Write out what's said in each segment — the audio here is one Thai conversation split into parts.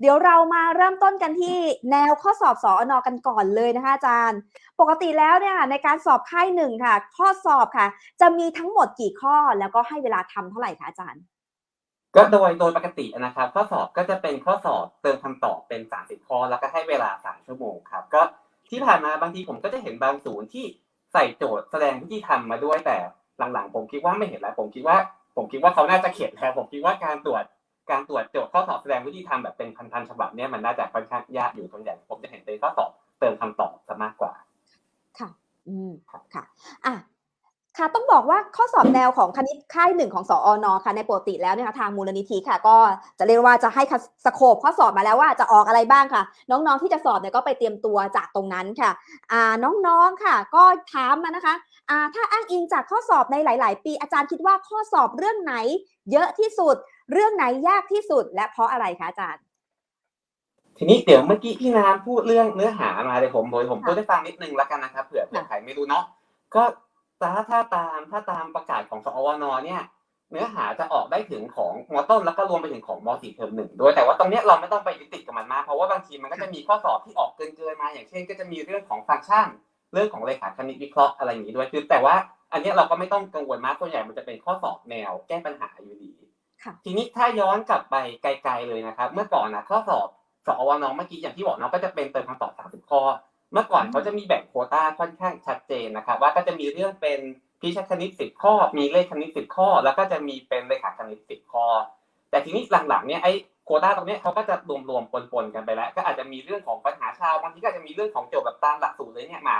เดี๋ยวเรามาเริ่มต้นกันที่แนวข้อสอบสอนอกันก่อนเลยนะคะอาจารย์ ปกติแล้วเนี่ยในการสอบค่ายหนึ่งค่ะ ข้อสอบค่ะ จะมีทั้งหมดกี่ข้อแล้วก็ให้เวลาทำเท่าไหร่คะอาจารย์ ก็โดยโดยปกตินะครับ ข้อสอบก็จะเป็นข้อสอบเติมคำตอบเป็น30ข้อแล้วก็ให้เวลา3ชั่วโมงครับก็ที่ผ่านมาบางทีผมก็จะเห็นบางศูนย์ที่ใส่โจทย์แสดงวิธีทำมาด้วยแต่หลังๆ ผมคิดว่าไม่เห็นแล้วผมคิดว่า ผมคิดว่าเขาน่าจะเขียนแล้วผมคิดว่าการตรวจ การตรวจโจทย์ข้อสอบแสดงวิธีทำแบบเป็นพันๆฉบับเนี่ยมันน่าจะค่อนข้างยากอยู่ส่วนใหญ่ผมจะเห็นเป็นข้อสอบเติมคำตอบซะมากกว่า ค่ะ อืมค่ะอะค่ะต้องบอกว่าข้อสอบแนวของคณิตค่ายหนึ่งของสอนอค่ะในปกติแล้วเนี่ยค่ะทางมูลนิธิค่ะ ก็จะเรียกว่าจะให้สโคปข้อสอบมาแล้วว่าจะออกอะไรบ้างค่ะ น้องๆที่จะสอบเนี่ยก็ไปเตรียมตัวจากตรงนั้นค่ะอ่าน้องๆค่ะ ก็ถามมานะคะอ่าถ้าอ้างอิงจากข้อสอบในหลาย ๆ ปีอาจารย์คิดว่าข้อสอบเรื่องไหน เยอะที่สุด เรื่องไหนยากที่สุดและเพราะอะไรคะอาจารย์ ทีนี้เดี๋ยวเมื่อกี้พี่น้ำพูดเรื่องเนื้อหามาเลยผมโดยผมค่ะพูดให้ฟังนิดนึงแล้วกันนะครับเผื่อเผื่อค่ะใครไม่รู้เนาะก็ถ้าถ้าตามถ้าตามประกาศของสอวนเนี่ย เนื้อหาจะออกได้ถึงของมต้นแล้วก็รวมไปถึงของมสี่เทอมหนึ่งด้วยแต่ว่าตรงเนี้ยเราไม่ต้องไปยึดติดกับมันมากเพราะว่าบางทีมันก็จะมีข้อสอบที่ออกเกินเกินๆมา อย่างเช่น ก็จะมีเรื่องของฟังก์ชันเรื่องของเลขาคณิตวิเคราะห์อะไรอย่างนี้ด้วยคือแต่ว่าอันเนี้ยเราก็ไม่ต้องกังวลมากส่วนใหญ่มันจะเป็นข้อสอบแนวแก้ปัญหาอยู่ดี ค่ะทีนี้ถ้าย้อนกลับไปไกล ๆเลยนะครับ เมื่อก่อนนะข้อสอบสอวนเมื่อกี้อย่างที่บอกเนาะก็จะเป็นเติมคำตอบ30ข้อ เมื่อก่อนเขาจะมีแบ่งโควต้าค่อนข้างชัดเจนนะครับ ว่าก็จะมีเรื่องเป็นพิชคณิต10ข้อ มีเลขคณิต10ข้อ แล้วก็จะมีเป็นเลขาคณิต10ข้อ แต่ทีนี้หลังๆเนี่ยไอ้โควต้าตรงเนี้ยเขาก็จะรวมๆปนๆกันไปแล้ว ก็อาจจะมีเรื่องของปัญหาชาวบางทีก็อาจจะมีเรื่องของโจทย์แบบตามหลักสูตรเลยเนี่ยมา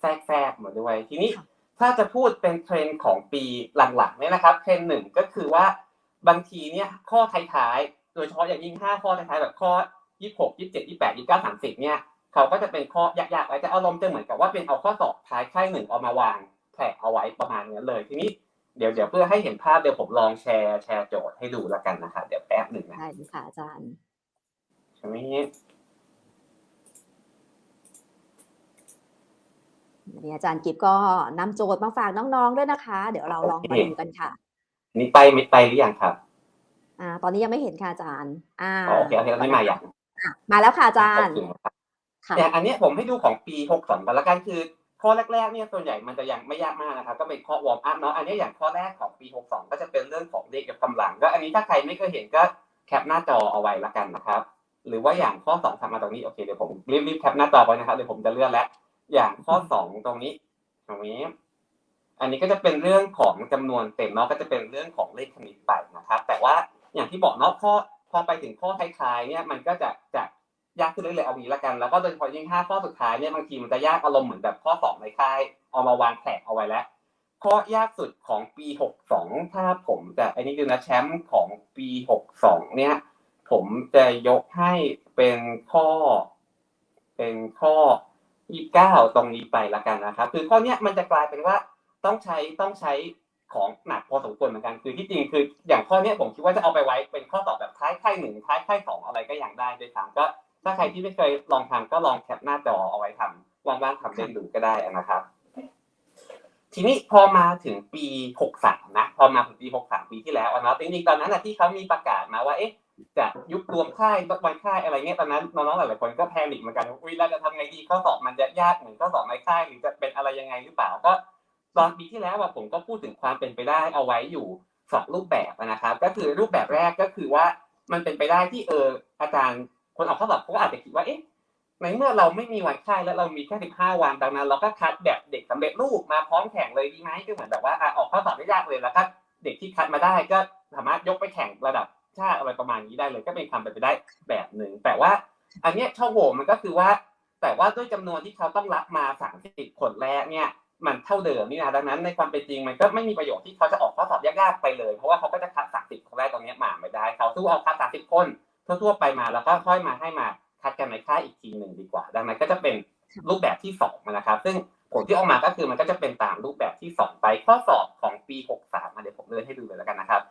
แทรกๆมาด้วย ทีนี้ค่ะถ้าจะพูดเป็นเทรนด์ของปีหลังๆเนี่ยนะครับเทรนด์หนึ่งก็คือว่า บางทีเนี่ยข้อท้ายๆ โดยเฉพาะอย่างยิ่งห้าข้อท้ายๆแบบข้อยี่สิบหกยี่สิบเจ็ดยี่สิบแปดยี่สิบเก้าสามสิบเนี่ยเขาก็จะเป็นข้อยากๆไว้แต่อารมณ์จะเหมือนกับว่าเป็นเอาข้อสอบท้ายค่ายหนึ่งเอามาวางแผะเอาไว้ประมาณนี้เลยทีนี้เดี๋ยวเดี๋ยวเพื่อให้เห็นภาพเดี๋ยวผมลองแชร์แชร์โจทย์ให้ดูแล้วกันนะครับเดี๋ยวแป๊บหนึ่งนะได้เลยค่ะอาจารย์ใช่ไหมวันนี้อาจารย์กิฟก็นำโจทย์มาฝากน้องๆด้วยนะคะ เดี๋ยวเราลองมาดูกันค่ะ นี่ไปไม่ไปหรือยังครับ อ่า ตอนนี้ยังไม่เห็นค่ะอาจารย์ อ่าอ๋อโอเคโอเคตอนนี้มาอย่างอะมาแล้วค่ะอาจารย์โอเคครับค่ะอย่างอันเนี้ยผมให้ดูของปี62กันละกันคือ ข้อแรกๆเนี่ยส่วนใหญ่มันจะยังไม่ยากมากนะครับ ก็เป็นข้อวอร์มอัพเนาะอันเนี้ยอย่างข้อแรกของปี62ก็จะเป็นเรื่องของเลขกับกำลัง ก็อันนี้ถ้าใครไม่เคยเห็นก็แคปหน้าจอเอาไว้ละกันนะครับ หรือว่าอย่างข้อ2ทำมาตรงนี้โอเคเดี๋ยวผมรีบๆแคปหน้าจอไว้นะครับเดี๋ยวผมจะเลื่อนแล้วอย่างข้อ2ตรงนี้ตรงนี้ อันนี้ก็จะเป็นเรื่องของจำนวนเต็มเนาะก็จะเป็นเรื่องของเลขคณิตไปนะครับ แต่ว่าอย่างที่บอกเนาะข้อพอไปถึงข้อท้ายๆเนี่ยมันก็จะจะยากขึ้นเรื่อยๆเอางี้ละกัน แล้วก็โดยเฉพาะยิ่งห้าข้อสุดท้ายเนี่ยบางทีมันจะยากอารมณ์เหมือนแบบข้อสอบในค่ายเอามาวางแผนเอาไว้แล้วข้อยากสุดของปี62ถ้าผมจะไอ้นี่ดูนะแชมป์ของปี62เนี่ยผมจะยกให้เป็นข้อ เป็นข้อ29ตรงนี้ไปละกันนะครับ คือข้อเนี้ยมันจะกลายเป็นว่า ต้องใช้ต้องใช้ของหนักพอสมควรเหมือนกันคือที่จริงคือ อย่างข้อเนี้ยผมคิดว่าจะเอาไปไว้เป็นข้อสอบแบบท้ายค่ายหนึ่งท้ายค่ายสองอะไรก็อย่างได้ด้วยซ้ำก็ ถ้าใครที่ไม่เคยลองทำก็ลองแคปหน้าจอเอาไว้ทำว่างๆทำเล่นดูก็ได้นะครับ ทีนี้พอมาถึงปี63นะพอมาถึงปี63ปีที่แล้วนะจริงๆตอนนั้นที่เขามีประกาศมาว่าเอ๊ะจะยุบรวมค่ายวันค่ายอะไรเงี้ยตอนนั้นน้องๆหลายๆคนก็แพนิคเหมือนกันอุ้ยเราจะทำไงดีข้อสอบมันจะยากเหมือนข้อสอบในค่ายหรือจะเป็นอะไรยังไงหรือเปล่าก็ ตอนปีที่แล้วผมก็พูดถึงความเป็นไปได้เอาไว้อยู่สองรูปแบบนะครับ ก็คือรูปแบบแรกก็คือว่ามันเป็นไปได้ที่เอออาจารย์คนออกข้อสอบเขาก็อาจจะคิดว่าเอ๊ะในเมื่อเราไม่มีวันค่ายแล้วเรามีแค่สิบห้าวันดังนั้น เราก็คัดแบบเด็กสำเร็จรูปมาพร้อมแข่งเลยดีไหมก็เหมือนแบบว่าออกข้อสอบไม่ยากเลยแล้วก็เด็กที่คัดมาได้ก็สามารถยกไปแข่งระดับชาติอะไรประมาณนี้ได้เลย ก็เป็นคำเป็นไปได้แบบหนึ่งแต่ว่า อันเนี้ยช่องโหว่มันก็คือว่า แต่ว่าด้วยจำนวนที่เขาต้องรับมาสามสิบคนแรกเนี่ย มันเท่าเดิมนี่นะดังนั้นในความเป็นจริงมันก็ไม่มีประโยชน์ที่เขาจะออกข้อสอบยากๆไปเลย เพราะว่าเขาก็จะคัดสามสิบคนแรกตรงเนี้ยมาไม่ได้เขาสู้เอาคัดสามสิบคนทั่วๆไปมาแล้วก็ค่อยมาให้มาคัดกันในค่ายอีกทีหนึ่งดีกว่า ดังนั้นก็จะเป็นรูปแบบที่สองนะครับ ซึ่งผลที่ออกมาก็คือมันก็จะเป็นตามรูปแบบที่สองไปข้อสอบของปีหกสามเดี๋ยวผมเลื่อนให้ดูเลยแล้วกันนะครับ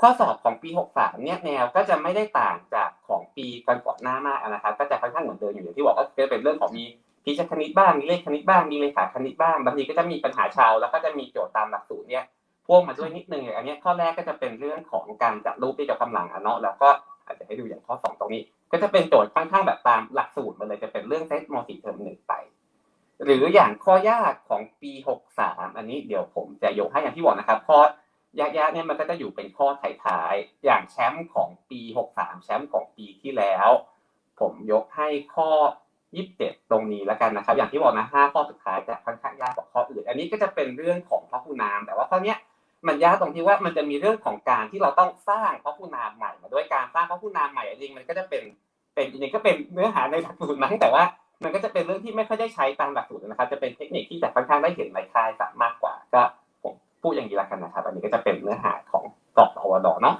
ข้อสอบของปี 63 เนี่ยแนวก็จะไม่ได้ต่างจากของปีก่อนๆหน้ามากนะครับ ก็จะค่อนข้างเหมือนเดิมอยู่อย่างที่บอกก็จะเป็นเรื่องของมี พิชคณิตบ้างมีเลขคณิตบ้างมีเลขาคณิตบ้างบางทีก็จะมีปัญหาชาว แล้วก็จะมีโจทย์ตามหลักสูตรเนี่ยพ่วงมาด้วยนิดนึงอย่างอันนี้ข้อแรกก็จะเป็นเรื่องของการจัดรูปที่จะกำลังอะเนาะแล้วก็อาจจะให้ดูอย่างข้อสองตรงนี้ ก็จะเป็นโจทย์ค่อนข้างแบบตามหลักสูตรมันเลยจะเป็นเรื่องเซตม .4 เทอมหนึ่งไป หรืออย่างข้อยากของปี63อันนี้เดี๋ยวผมจะยกให้อย่างที่บอกนะครับข้อยากๆเนี่ยมันก็จะอยู่เป็นข้อท้ายๆอย่างแชมป์ของปี63แชมป์ของปีที่แล้ว ผมยกให้ข้อ 27ตรงนี้แล้วกันนะครับ อย่างที่บอกนะ5ข้อสุดท้ายจะค่อนข้างยากกว่าข้ออื่น อันนี้ก็จะเป็นเรื่องของพระคุณนาม แต่ว่าข้อเนี้ยมันยากตรงที่ว่ามันจะมีเรื่องของการที่เราต้องสร้างพระคุณนามใหม่มาด้วยการสร้างพระคุณนามใหม่จริงมันก็จะเป็นเป็นจริงก็เป็นเนื้อหาในหลักสูตรนั้นแต่ว่า มันก็จะเป็นเรื่องที่ไม่ค่อยได้ใช้ตามหลักสูตรนะครับ จะเป็นเทคนิคที่จะค่อนข้างได้เห็นในค่ายมากกว่า ก็ผมพูดอย่างนี้ละกันนะครับ อันนี้ก็จะเป็นเนื้อหาของกรอบอวดเนาะ